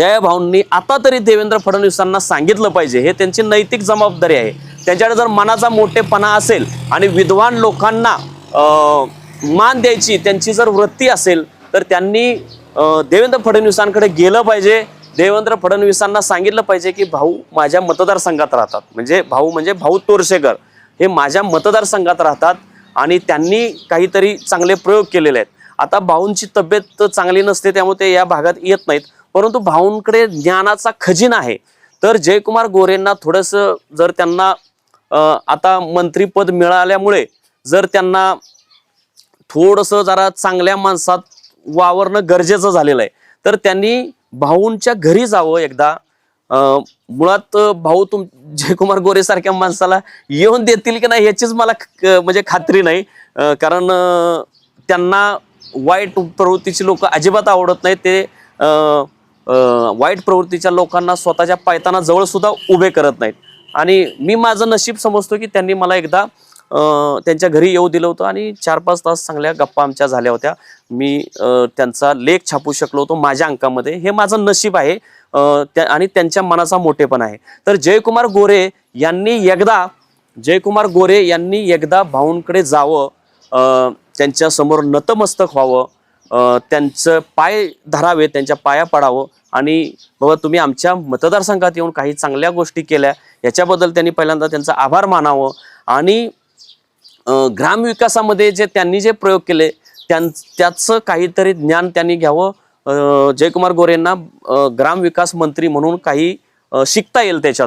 जया भाऊंनी आता तरी देवेंद्र फडणवीसांना सांगितलं पाहिजे. हे त्यांची नैतिक जबाबदारी आहे. त्यांच्याकडे जर मनाचा मोठेपणा असेल आणि विद्वान लोकांना मान द्यायची त्यांची जर वृत्ती असेल तर त्यांनी देवेंद्र फडणवीसांकडे गेलं पाहिजे. देवेंद्र फडणवीसांना सांगितलं पाहिजे की भाऊ माझ्या मतदारसंघात राहतात. म्हणजे भाऊ म्हणजे भाऊ तोरशेकर हे माझ्या मतदारसंघात राहतात आणि त्यांनी काहीतरी चांगले प्रयोग केलेले आहेत. आता भाऊंची तब्येत चांगली नसते त्यामुळे ते या भागात येत नाहीत. परंतु भाऊंकडे ज्ञानाचा खजिना आहे. तर जयकुमार गोरेंना थोडंसं जर त्यांना आता मंत्रीपद मिळाल्यामुळे जर त्यांना थोडंसं जरा चांगल्या माणसात वावरणं गरजेचं झालेलं आहे. तर त्यांनी भाऊंच्या घरी जावं एकदा. मुळात भाऊ तुम जयकुमार गोरे सारख्या माणसाला येऊन देतील की नाही याचीच मला म्हणजे खात्री नाही. कारण त्यांना वाईट प्रवृत्तीची लोक अजिबात आवडत नाहीत. ते वाईट प्रवृत्तीच्या लोकांना स्वतःच्या पायताना जवळ सुद्धा उभे करत नाहीत. आणि मी माझं नशीब समजतो की त्यांनी मला एकदा त्यांच्या घरी येऊ दिलं होतं आणि चार पाच तास चांगल्या गप्पा आमच्या झाल्या होत्या. मी त्यांचा लेख छापू शकलो होतो माझ्या अंकामध्ये. हे माझं नशीब आहे त्या आणि त्यांच्या मनाचा मोठेपण आहे. तर जयकुमार गोरे यांनी एकदा जयकुमार गोरे यांनी एकदा भाऊंकडे जावं त्यांच्यासमोर नतमस्तक व्हावं त्यांचं पाय धरावे त्यांच्या पाया पडावं आणि बाबा तुम्ही आमच्या मतदारसंघात येऊन काही चांगल्या गोष्टी केल्या याच्याबद्दल त्यांनी पहिल्यांदा त्यांचा आभार मानावं आणि ग्रामविकासामध्ये जे त्यांनी जे प्रयोग केले त्यां त्याचं काहीतरी ज्ञान त्यांनी घ्यावं. अं, जयकुमार गोरेंना ग्रामविकास मंत्री म्हणून काही शिकता येईल त्याच्यात.